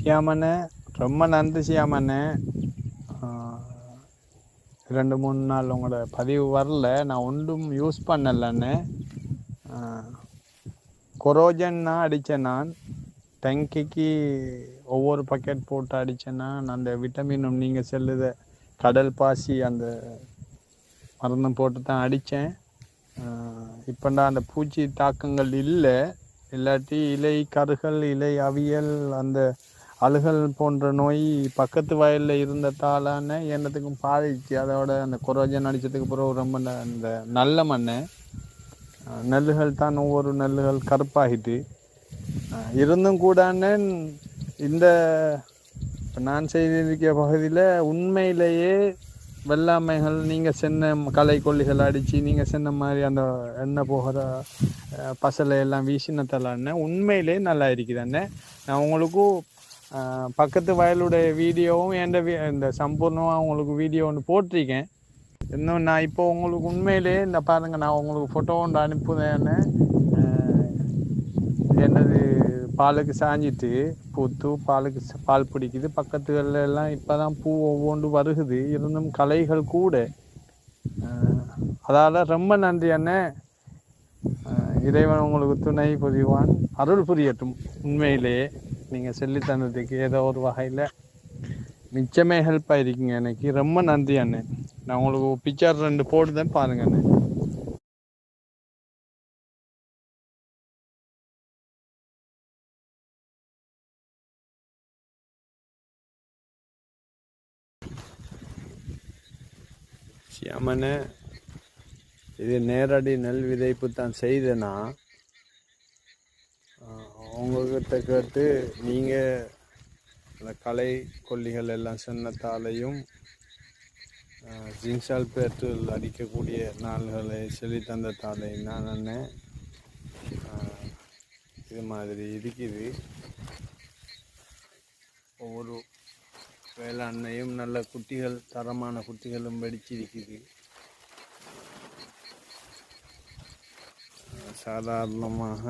சியாமண்ணே ரொம்ப நன்றி சியாமண்ணே ரெண்டு மூணு நாள் உங்களோட பதிவு வரல. நான் ஒன்றும் யூஸ் பண்ணலண்ணே கொரோஜன்னா அடித்தேன் நான். டங்கிக்கு ஒவ்வொரு பக்கெட் போட்டு அடித்தேன்னா அந்த விட்டமினும் நீங்கள் செல்லுத கடல் பாசி அந்த மருந்தும் போட்டு தான் அடித்தேன். இப்போண்டா அந்த பூச்சி தாக்கங்கள் இல்லை. இல்லாட்டி இலை கருகள் இலை அவியல் அந்த அழுகல் போன்ற நோய் பக்கத்து வயலில் இருந்ததாலான என்னத்துக்கும் பாதிச்சு அதோட அந்த கொரோஜன் அடித்ததுக்கு பிறகு ரொம்ப ந- அந்த நல்ல மண் நெல்லுகள் தான் ஒவ்வொரு நெல்லுகள் கருப்பாகிட்டு. இருந்தும் கூடான இந்த நான் செய்திருக்கிற பகுதியில் உண்மையிலேயே வெள்ளாமைகள் நீங்கள் சின்ன களை கொல்லிகள் அடித்து நீங்கள் சின்ன மாதிரி அந்த எண்ணெய் போகிற பசலை எல்லாம் வீசினத்தலான்னு உண்மையிலே நல்லா இருக்குது அண்ணே நான் உங்களுக்கும் பக்கத்து வயலுடைய வீடியோவும் என் இந்த சம்பூர்ணமாக உங்களுக்கு வீடியோ ஒன்று போட்டிருக்கேன். இன்னும் நான் இப்போ உங்களுக்கு உண்மையிலே இந்த பாருங்க நான் உங்களுக்கு ஃபோட்டோ ஒன்று அனுப்புதேன்னு என்னது பாலுக்கு சாஞ்சிட்டு பூத்து பாலுக்கு பால் பிடிக்குது. பக்கத்துகளில் எல்லாம் இப்போ தான் பூ ஒவ்வொன்று வருகுது. இருந்தும் கலைகள் கூட. அதால் ரொம்ப நன்றி அண்ணே. இறைவன் உங்களுக்கு துணை புரிவான் அருள் புரியட்டும் உண்மையிலேயே நீங்க சொல்லி தந்ததுக்கு ஏதோ ஒரு வகையில மிச்சமே ஹெல்ப் ஆயிருக்கீங்க எனக்கு ரொம்ப நன்றி அண்ணே. நான் உங்களுக்கு பிக்சர் ரெண்டு போடுதேன் பாருங்க அண்ணே. சியாமண்ணே இது நேரடி நெல் விதைப்பு தான் செய்தேன்னா உங்ககிட்ட கேட்டு நீங்கள் அந்த கலை கொல்லிகள் எல்லாம் சொன்னத்தாலையும் ஜிங்சால் பேற்றில் அடிக்கக்கூடிய நாள்களை சொல்லி தந்தத்தாலையும் நான் அண்ணன் இது மாதிரி இருக்குது. ஒவ்வொரு வேளாண்மையும் நல்ல குட்டிகள் தரமான குட்டிகளும் வெடிச்சிருக்குது. சாதாரணமாக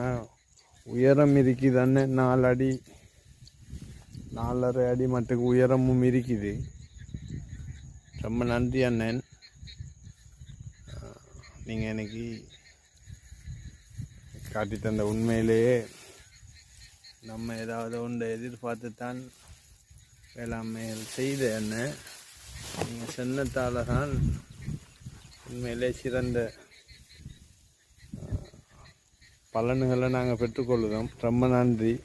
உயரம் இருக்குது அண்ணன் நாலு அடி நாலரை அடி மட்டுக்கு உயரமும் இருக்குது ரொம்ப நன்றி அண்ணன். நீங்கள் எனக்கு காட்டி தந்த உண்மையிலேயே நம்ம ஏதாவது ஒன்றை எதிர்பார்த்து தான் வேளாண்மைகள் செய்த என்ன நீங்கள் சொன்னதால தான் உண்மையிலே சிறந்த பலன்களை நாங்கள் பெற்றுக்கொள்கிறோம். ரொம்ப நன்றி.